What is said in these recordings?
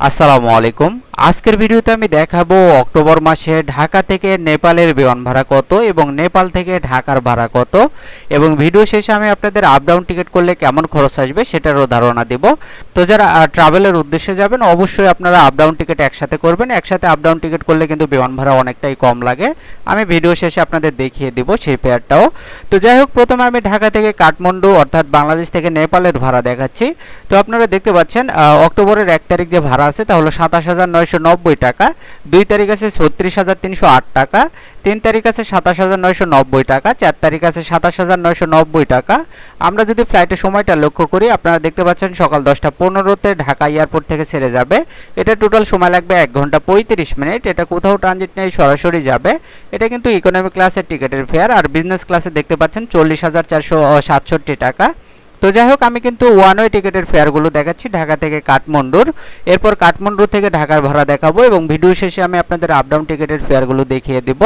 আসসালামু আলাইকুম। আজকের ভিডিওতে আমি দেখাবো অক্টোবর মাসে ঢাকা থেকে নেপালের বিমান ভাড়া কত এবং নেপাল থেকে ঢাকার ভাড়া কত। এবং ভিডিও শেষে আমি আপনাদের আপ ডাউন টিকিট করলে কেমন খরচ আসবে সেটারও ধারণা দেব। তো যারা ট্রাভেলের উদ্দেশ্যে যাবেন, অবশ্যই আপনারা আপ ডাউন টিকিট একসাথে করবেন। একসাথে আপ ডাউন টিকিট করলে কিন্তু বিমান ভাড়া অনেকটাই কম লাগে। আমি ভিডিও শেষে আপনাদের দেখিয়ে দিব সেই পেয়ারটাও তো যাই হোক, প্রথমে আমি ঢাকা থেকে কাঠমান্ডু অর্থাৎ বাংলাদেশ থেকে নেপালের ভাড়া দেখাচ্ছি। তো আপনারা দেখতে পাচ্ছেন অক্টোবরের এক তারিখ যে ভাড়া আছে তা হলো সাতাশ হাজার নয়শো নব্বই টাকা, দুই তারিখ আছে ছত্রিশ হাজার তিনশো আট টাকা, তিন তারিখ আছে সাতাশ হাজার নয়শো নব্বই টাকা, চার তারিখ আছে সাতাশ হাজার নয়শো নব্বই টাকা। আমরা যদি ফ্লাইটের সময়টা লক্ষ্য করি, আপনারা দেখতে পাচ্ছেন সকাল দশটা পনেরোতে ঢাকা এয়ারপোর্ট থেকে ছেড়ে যাবে। এটা টোটাল সময় লাগবে এক ঘণ্টা পঁয়ত্রিশ মিনিট। এটা কোথাও ট্রানজিট নেই, সরাসরি যাবে। এটা কিন্তু ইকোনমি ক্লাসের টিকিটের ফেয়ার আর বিজনেস ক্লাসে দেখতে পাচ্ছেন চল্লিশ হাজার চারশো সাতষট্টি টাকা। তো যাই হোক আমি কিন্তু ওয়ান ওয়ে টিকিটের ফেয়ারগুলো দেখাচ্ছি, ঢাকা থেকে কাঠমান্ডুর। এরপর কাঠমান্ডু থেকে ঢাকার ভাড়া দেখাবো এবং ভিডিও শেষে আমি আপনাদের আপ ডাউন টিকিটের ফেয়ারগুলো দেখিয়ে দিব।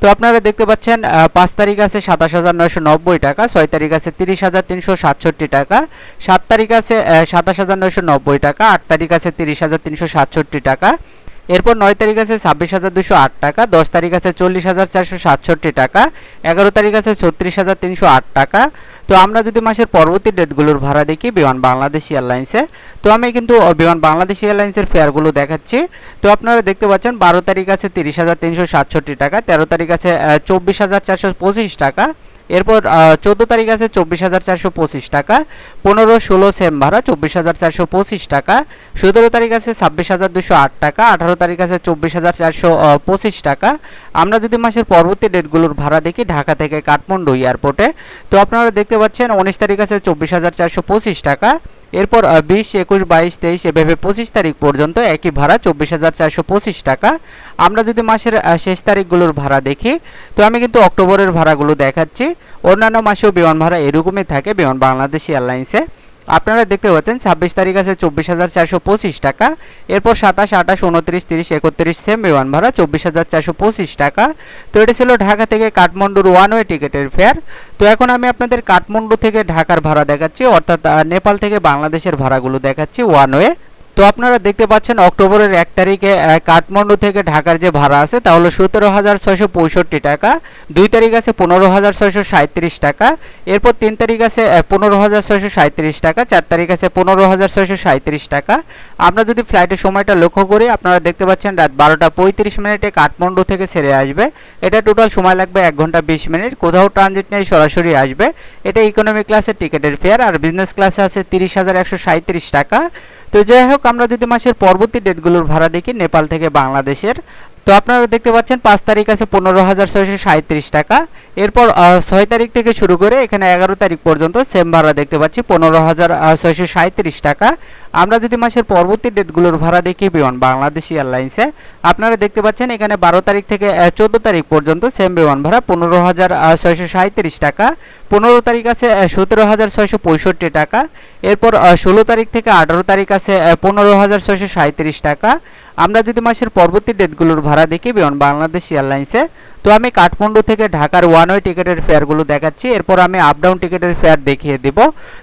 তো আপনারা দেখতে পাচ্ছেন পাঁচ তারিখ আছে সাতাশ হাজার নয়শো নব্বই টাকা, ছয় তারিখ আছে তিরিশ হাজার তিনশো সাতষট্টি টাকা, সাত তারিখ আছে সাতাশ হাজার নয়শো নব্বই টাকা, আট তারিখ আছে তিরিশ হাজার তিনশো সাতষট্টি টাকা। এরপর নয় তারিখ আছে ছাব্বিশ হাজার দুশো আট টাকা, দশ তারিখ আছে চল্লিশ হাজার চারশো সাতষট্টি টাকা, এগারো তারিখ আছে ছত্রিশ হাজার তিনশো আট টাকা। তো আমরা যদি মাসের পরবর্তী ডেটগুলোর ভাড়া দেখি বিমান বাংলাদেশ এয়ারলাইন্সে, তো আমি কিন্তু বিমান বাংলাদেশ এয়ারলাইন্সের ফেয়ারগুলো দেখাচ্ছি। তো আপনারা দেখতে পাচ্ছেন বারো তারিখ আছে তিরিশ হাজার তিনশো সাতষট্টি টাকা, তেরো তারিখ আছে চব্বিশ হাজার চারশো পঁচিশ টাকা। এরপর চোদ্দ তারিখ আছে চব্বিশ হাজার চারশো পঁচিশ টাকা, পনেরো, ষোলো সেম ভাড়া চব্বিশ হাজার চারশো পঁচিশ টাকা, সতেরো তারিখ আছে ছাব্বিশ হাজার দুশো আট টাকা, আঠারো তারিখ আছে চব্বিশ হাজার চারশো পঁচিশ টাকা। আমরা যদি মাসের পরবর্তী ডেটগুলোর ভাড়া দেখি, ঢাকা থেকে কাঠমান্ডু এয়ারপোর্টে, তো আপনারা দেখতে পাচ্ছেন উনিশ তারিখ আছে চব্বিশ হাজার চারশো পঁচিশ টাকা এরপর বিশ, একুশ, বাইশ, তেইশ, এভাবে পঁচিশ তারিখ পর্যন্ত একই ভাড়া, চব্বিশ হাজার চারশো পঁচিশ টাকা। আমরা যদি মাসের শেষ তারিখগুলোর ভাড়া দেখি, তো আমি কিন্তু অক্টোবরের ভাড়াগুলো দেখাচ্ছি। অন্যান্য মাসেও বিমান ভাড়া এরকমই থাকে বিমান বাংলাদেশ এয়ারলাইন্সে। আপনারা দেখতে পাচ্ছেন, ছাব্বিশ তারিখ আছে চব্বিশ হাজার চারশো পঁচিশ টাকা। এরপর সাতাশ, আঠাশ, উনত্রিশ, তিরিশ, একত্রিশ, সেম বিমান ভাড়া চব্বিশ হাজার চারশো পঁচিশ টাকা। তো এটা ছিল ঢাকা থেকে কাঠমান্ডুর ওয়ান ওয়ে টিকিটের ফেয়ার। তো এখন আমি আপনাদের কাঠমান্ডু থেকে ঢাকার ভাড়া দেখাচ্ছি, অর্থাৎ নেপাল থেকে বাংলাদেশের ভাড়াগুলো দেখাচ্ছি ওয়ান ওয়ে তো আপনারা দেখতে পাচ্ছেন অক্টোবরের এক তারিখে কাঠমান্ডু থেকে ঢাকার যে ভাড়া আছে তা হলো সতেরো হাজার ছয়শো পঁয়ষট্টি টাকা, দুই তারিখ আছে পনেরো হাজার ছয়শো সাঁত্রিশ টাকা, এরপর তিন তারিখ আছে পনেরো হাজার ছয়শো সাঁত্রিশ টাকা, চার তারিখ আছে পনেরো হাজার ছয়শো সাঁত্রিশ টাকা। আমরা যদি ফ্লাইটের সময়টা লক্ষ্য করি, আপনারা দেখতে পাচ্ছেন রাত বারোটা পঁয়ত্রিশ মিনিটে কাঠমান্ডু থেকে ছেড়ে আসবে। এটা টোটাল সময় লাগবে এক ঘণ্টা বিশ মিনিট। কোথাও ট্রানজিট নেই, সরাসরি আসবে। এটা ইকোনমি ক্লাসের টিকিটের ফেয়ার আর বিজনেস ক্লাসে আছে তিরিশ হাজার একশো সাঁত্রিশ টাকা। তো যাই হোক আমরা যদি মাসের পরবর্তী ডেটগুলোর ভাড়া দেখি নেপাল থেকে বাংলাদেশের তো আপনারা দেখতে পাচ্ছেন, পাঁচ তারিখ আছে পনেরো হাজার ছয়শো সাঁত্রিশ টাকা। এরপর ছয় তারিখ থেকে শুরু করে এখানে এগারো তারিখ পর্যন্ত সেম ভাড়া দেখতে পাচ্ছি, পনেরো হাজার ছয়শো সাঁত্রিশ টাকা। আমরা যদি মাসের পরবর্তী ডেটগুলোর ভাড়া দেখি, বিমান, বাংলাদেশ এয়ারলাইন্সে আপনারা দেখতে পাচ্ছেন এখানে বারো তারিখ থেকে চোদ্দ তারিখ পর্যন্ত সেম বিমান ভাড়া, পনেরো হাজার ছয়শো সাঁত্রিশ টাকা। পনেরো তারিখ আছে সতেরো হাজার, ছয়শো পঁয়ষট্টি টাকা। এরপর ষোলো তারিখ থেকে আঠারো তারিখ আছে পনেরো হাজার, ছয়শো সাঁত্রিশ টাকা। আমরা যদি মাসের পরবর্তী ডেটগুলোর ভাড়া দেখি, বিমান বাংলাদেশ এয়ারলাইন্সে, তো আমি কাঠমান্ডু থেকে ঢাকার ওয়ান ওয়ে টিকিটের ফেয়ারগুলো দেখাচ্ছি। এরপর আমি আপ ডাউন টিকিটের ফেয়ার দেখিয়ে দিব।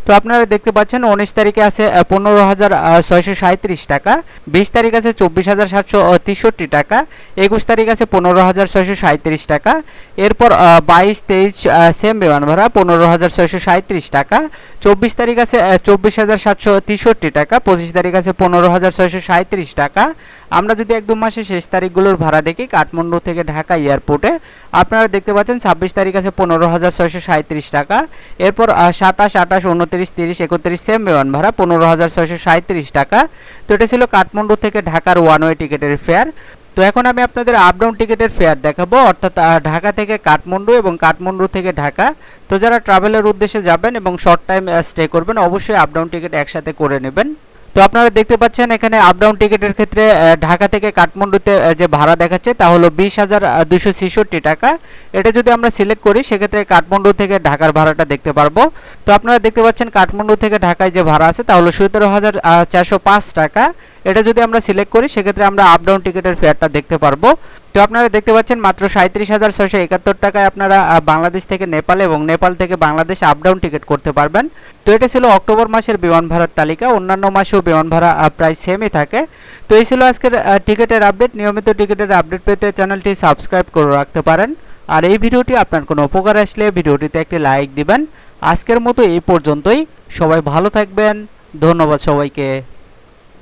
তো আপনারা দেখতে পাচ্ছেন, উনিশ তারিখে আছে পনেরো হাজার ছয়শো সাঁত্রিশ টাকা, বিশ তারিখ আছে, চব্বিশ হাজার সাতশো তেষট্টি টাকা, একুশ তারিখ আছে, পনেরো হাজার ছয়শো সাঁত্রিশ টাকা। এরপর বাইশ, তেইশ সেম বিমান ভাড়া, পনেরো হাজার ছয়শো সাঁত্রিশ টাকা, চব্বিশ তারিখ আছে চব্বিশ হাজার সাতশো তেষট্টি টাকা, পঁচিশ তারিখ আছে, পনেরো হাজার ছয়শো সাঁত্রিশ টাকা আমরা যদি একদম মাসের শেষ তারিখগুলোর ভাড়া দেখি, কাঠমান্ডু থেকে ঢাকা এয়ারপোর্টে, আপনারা দেখতে পাচ্ছেন ছাব্বিশ তারিখ আছে পনেরো হাজার ছয়শো সাঁত্রিশ টাকা। এরপর সাতাশ, আঠাশ, উনত্রিশ, তিরিশ, একত্রিশ, সেম বিমান ভাড়া পনেরো হাজার ছয়শো সাঁত্রিশ টাকা। তো এটা ছিল কাঠমান্ডু থেকে ঢাকার ওয়ান ওয়ে টিকিটের ফেয়ার তো এখন আমি আপনাদের আপডাউন টিকিটের ফেয়ার দেখাবো, অর্থাৎ ঢাকা থেকে কাঠমান্ডু এবং কাঠমান্ডু থেকে ঢাকা। তো যারা ট্রাভেলের উদ্দেশ্যে যাবেন এবং শর্ট টাইম স্টে করবেন, অবশ্যই আপডাউন টিকিট একসাথে করে নেবেন। তো আপনারা দেখতে পাচ্ছেন এখানে আপ ডাউন টিকিটের ক্ষেত্রে ঢাকা থেকে কাঠমান্ডুতে যে ভাড়া দেখাচ্ছে তা হলো বিশ হাজার দুশো ছেষট্টি টাকা। এটা যদি আমরা সিলেক্ট করি, সেক্ষেত্রে কাঠমান্ডু থেকে ঢাকার ভাড়াটা দেখতে পারব। তো আপনারা দেখতে পাচ্ছেন কাঠমান্ডু থেকে ঢাকায় যে ভাড়া আছে তা হলো সতেরো হাজার চারশো পাঁচ টাকা। এটা যদি আমরা সিলেক্ট করি, সেক্ষেত্রে আমরা আপ ডাউন টিকিটের ফেয়ারটা দেখতে পারব। তো আপনারা দেখতে পাচ্ছেন মাত্র সাঁত্রিশ হাজার ছয়শো একাত্তর টাকায় আপনারা বাংলাদেশ থেকে নেপাল এবং নেপাল থেকে বাংলাদেশ আপ ডাউন টিকিট করতে পারবেন। তো এটা ছিল অক্টোবর মাসের বিমান ভাড়ার তালিকা। অন্যান্য মাসেও বিমান ভাড়া প্রায় সেমই থাকে। তো এই ছিল আজকের টিকিটের আপডেট নিয়মিত টিকিটের আপডেট পেতে চ্যানেলটি সাবস্ক্রাইব করে রাখতে পারেন। আর এই ভিডিওটি আপনার কোনো উপকার আসলে ভিডিওটিতে একটি লাইক দিবেন। আজকের মতো এই পর্যন্তই। সবাই ভালো থাকবেন। ধন্যবাদ সবাইকে।